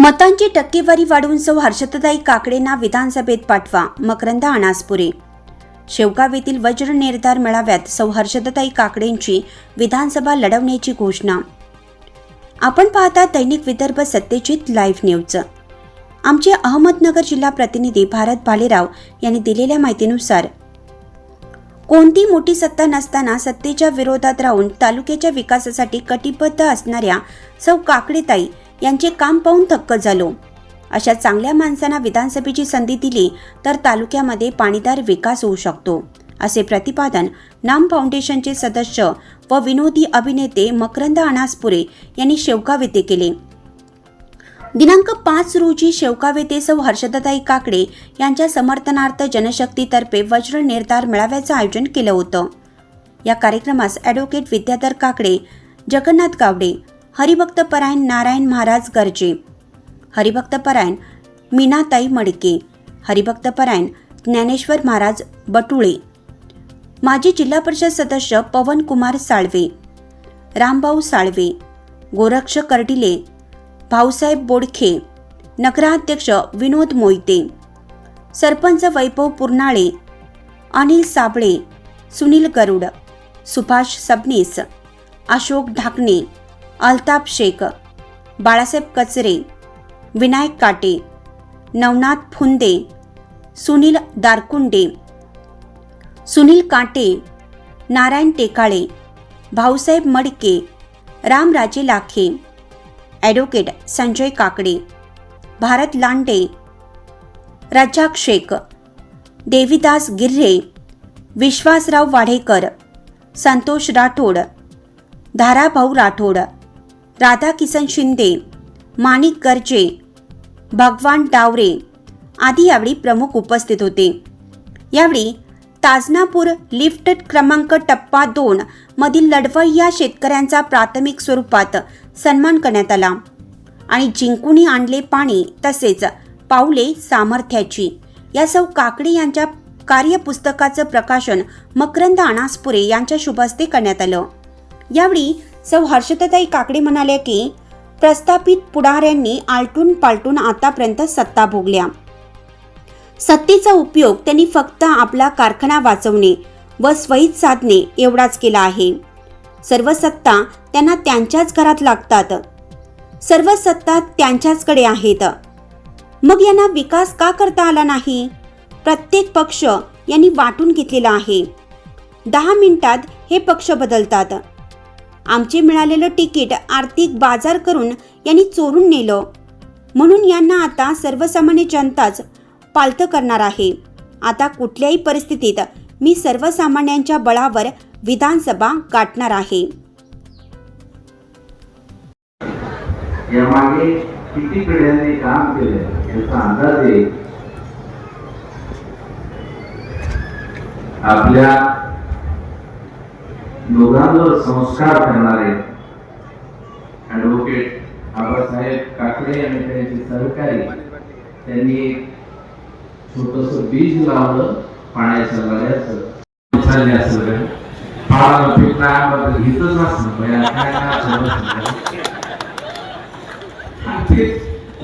मतांची टक्केवारी वाढवून सौ हर्षदताई काकडेंना विधानसभेत पाठवा. मकरंद अनासपुरे. शेवगाव येथील वज्र निर्धार मेळाव्यात सौ हर्षदताई काकडेंची विधानसभा लढवण्याची घोषणा. आपण पाहता दैनिक विदर्भ सत्यजित लाईव्ह न्यूज. आमचे अहमदनगर जिल्हा प्रतिनिधी भारत भालेराव यांनी दिलेल्या माहितीनुसार कोणती मोठी सत्ता नसताना सत्तेच्या विरोधात राहून तालुक्याच्या विकासासाठी कटिबद्ध असणाऱ्या सौ काकडेताई यांचे काम पाहून थक्क झालो. अशा चांगल्या माणसांना विधानसभेची संधी दिली तर तालुक्यामध्ये पाणीदार विकास होऊ शकतो असे प्रतिपादन नाम फाउंडेशनचे सदस्य व विनोदी अभिनेते मकरंद अनासपुरे यांनी शेवगाव येथे केले. दिनांक पाच रोजी शेवगाव येथे सौ हर्षदताई काकडे यांच्या समर्थनार्थ जनशक्तीतर्फे वज्र निर्धार मेळाव्याचं आयोजन केलं होतं. या कार्यक्रमास ॲडव्होकेट विद्याधर काकडे जगन्नाथ गावडे हरिभक्तपरायण नारायण महाराज गर्जे. हरिभक्तपरायण मीनाताई मडके. हरिभक्तपरायण ज्ञानेश्वर महाराज बटुळे. माजी जिल्हा परिषद सदस्य पवन कुमार साळवे. रामभाऊ साळवे. गोरक्ष कर्डिले. भाऊसाहेब बोडखे. नगराध्यक्ष विनोद मोहिते. सरपंच वैभव पुरनाळे. अनिल साबळे. सुनील गरुड. सुभाष सबनीस. अशोक ढाकणे. अल्ताप शेख बाळासाहेब कचरे विनायक काटे नवनाथ फुंदे सुनील दारकुंडे सुनील काटे नारायण टेकाळे भाऊसाहेब मडके रामराजे लाखे ॲडव्होकेट संजय काकडे भारत लांडे रजाक शेख देवीदास गिर्रे विश्वासराव वाढेकर संतोष राठोड धाराभाऊ राठोड राधाकिसन शिंदे माणिक गर्जे भगवान डावरे आदी यावेळी प्रमुख उपस्थित होते. यावेळी ताजनापूर लिफ्ट क्रमांक टप्पा दोन मधील लढवई या शेतकऱ्यांचा प्राथमिक स्वरूपात सन्मान करण्यात आला आणि जिंकूनी आणले पाणी तसेच पाऊले सामर्थ्याची. या सौ काकडे यांच्या कार्यपुस्तकाचं प्रकाशन मकरंद अनासपुरे यांच्या शुभहस्ते करण्यात आलं. यावेळी सौ हर्षदताई काकडे म्हणाल्या की प्रस्थापित पुढाऱ्यांनी आलटून पालटून आतापर्यंत सत्ता भोगल्या. सत्तेचा उपयोग त्यांनी फक्त आपला कारखाना वाचवणे व स्वहित साधणे एवढाच केला आहे. सर्व सत्ता त्यांना त्यांच्याच घरात लागतात. सर्व सत्ता त्यांच्याचकडे आहेत. मग यांना विकास का करता आला नाही? प्रत्येक पक्ष यांनी वाटून घेतलेला आहे. दहा मिनिटात हे पक्ष बदलतात. आमचे मिळालेलं तिकीट आर्थिक बाजार करून यांनी चोरून नेलं. म्हणून यांना आता सर्वसामान्य जनताच पालथं करणार आहे. आता कुठल्याही परिस्थितीत मी सर्वसामान्यांच्या बळावर विधानसभा गाठणार आहे. यामागे किती पिढ्यांनी काम केलं याचा अंदाज आपल्या दोघांवर संस्कार करणारे ॲडव्होकेट आबासाहेब काकडे आणि त्यांचे सहकारी त्यांनी एक छोटस बीज लावलं पाण्याच्या लढ्याचं चालले असं पाळा फाळा घेतच असं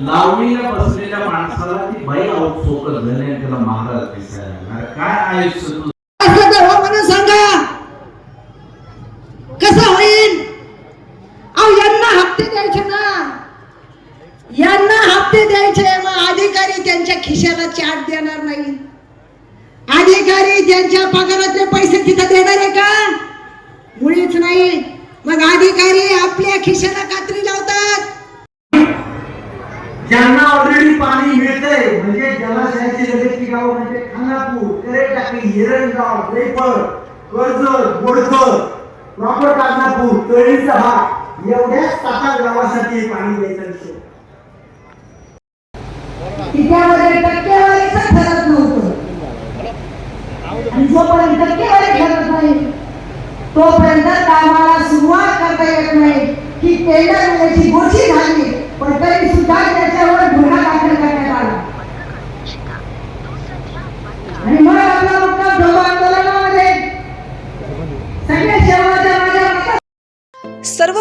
लावणीला बसलेल्या माणसाला ती बाई आउटफोकस झाली आणि त्याला महाराज दिसायला काय आयुष्य तुझं? असं तर हो म्हणून सांगा कसं होईल अहो यांना हप्ते द्यायचे ना? यांना हप्ते द्यायचे मग अधिकारी त्यांच्या खिशाला चाट देणार नाही. अधिकारी त्यांच्या पगारातले पैसे तिथं देणार आहे का? मुळीच नाही. मग अधिकारी आपल्या खिशाला कात्री लावतात. ज्यांना ऑलरेडी पाणी मिळतंय म्हणजे जलाशयाचे लगतची गाव म्हणजे खानापूर करेटाकली हिरणगाव रेपर कर्जत बोडकर प्रॉपर कागनापूर तळीचा भाग एवढ्याच सात गावासाठी पाणी द्यायचा विषय. त्यामध्ये टक्केवारीच ठरत नव्हतं. आणि जोपर्यंत टक्केवारी ठरत नाही तोपर्यंत कामाला सुरुवात करता येत नाही. की टेंडर मिळायची गोष्टी झाली पण तरी सुद्धा त्याच्यावर गुन्हा दाखल करण्यात आला आणि मग आपला मुक्काम धोबा आंदोलनामध्ये सगळ्या शेवटच्या माझ्या सर्व